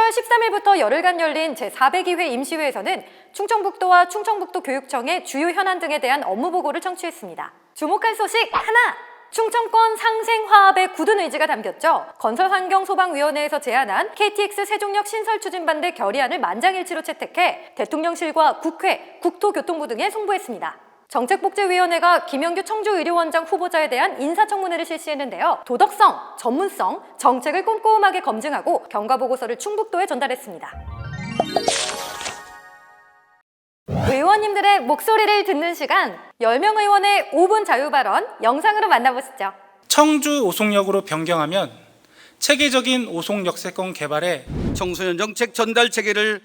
10월 13일부터 열흘간 열린 제402회 임시회에서는 충청북도와 충청북도 교육청의 주요 현안 등에 대한 업무 보고를 청취했습니다. 주목할 소식 하나! 충청권 상생화합의 굳은 의지가 담겼죠. 건설환경소방위원회에서 제안한 KTX 세종역 신설 추진반대 결의안을 만장일치로 채택해 대통령실과 국회, 국토교통부 등에 송부했습니다. 정책복지위원회가 김영규 청주의료원장 후보자에 대한 인사청문회를 실시했는데요. 도덕성, 전문성, 정책을 꼼꼼하게 검증하고 경과보고서를 충북도에 전달했습니다. 의원님들의 목소리를 듣는 시간 10명 의원의 5분 자유 발언 영상으로 만나보시죠. 청주 오송역으로 변경하면 체계적인 오송 역세권 개발에 청소년 정책 전달 체계를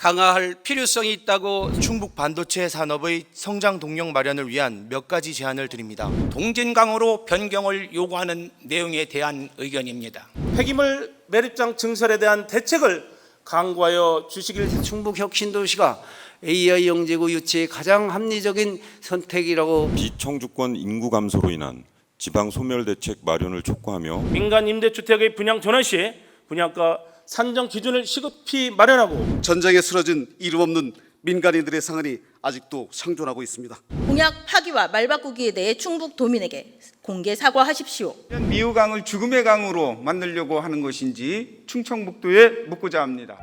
강화할 필요성이 있다고 충북 반도체 산업의 성장 동력 마련을 위한 몇 가지 제안을 드립니다. 동진강으로 변경을 요구하는 내용에 대한 의견입니다. 폐기물 매립장 증설에 대한 대책을 강구하여 주시길 충북 혁신도시가 AI 영재구 유치의 가장 합리적인 선택이라고 비청주권 인구 감소로 인한 지방 소멸 대책 마련을 촉구하며 민간 임대주택의 분양 전환 시 분양가 산정 기준을 시급히 마련하고 전쟁에 쓰러진 이름 없는 민간인들의 상흔이 아직도 상존하고 있습니다. 공약 파기와 말바꾸기에 대해 충북 도민에게 공개 사과하십시오. 미우강을 죽음의 강으로 만들려고 하는 것인지 충청북도에 묻고자 합니다.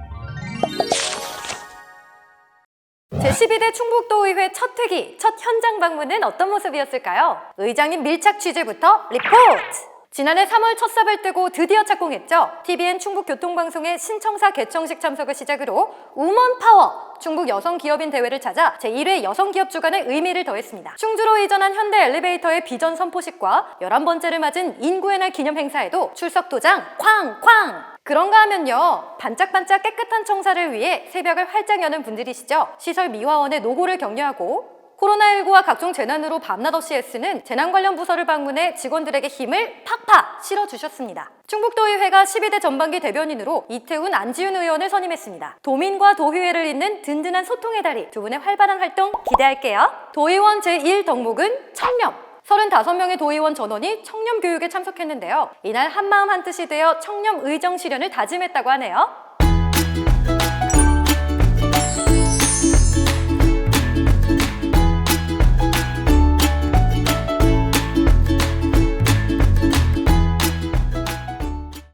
제12대 충북도의회 첫 회기, 첫 현장 방문은 어떤 모습이었을까요? 의장님 밀착 취재부터 리포트! 지난해 3월 첫 삽을 뜨고 드디어 착공했죠. TVN 충북교통방송의 신청사 개청식 참석을 시작으로 우먼 파워 충북 여성 기업인 대회를 찾아 제1회 여성 기업 주간의 의미를 더했습니다. 충주로 이전한 현대 엘리베이터의 비전 선포식과 11번째를 맞은 인구의 날 기념 행사에도 출석 도장 쾅쾅! 그런가 하면요. 반짝반짝 깨끗한 청사를 위해 새벽을 활짝 여는 분들이시죠. 시설 미화원의 노고를 격려하고 코로나19와 각종 재난으로 밤낮 없이 애쓰는 재난 관련 부서를 방문해 직원들에게 힘을 팍팍 실어주셨습니다. 충북도의회가 12대 전반기 대변인으로 이태훈, 안지훈 의원을 선임했습니다. 도민과 도의회를 잇는 든든한 소통의 다리 두 분의 활발한 활동 기대할게요. 도의원 제1덕목은 청렴. 35명의 도의원 전원이 청렴 교육에 참석했는데요. 이날 한마음 한뜻이 되어 청렴 의정 실현을 다짐했다고 하네요.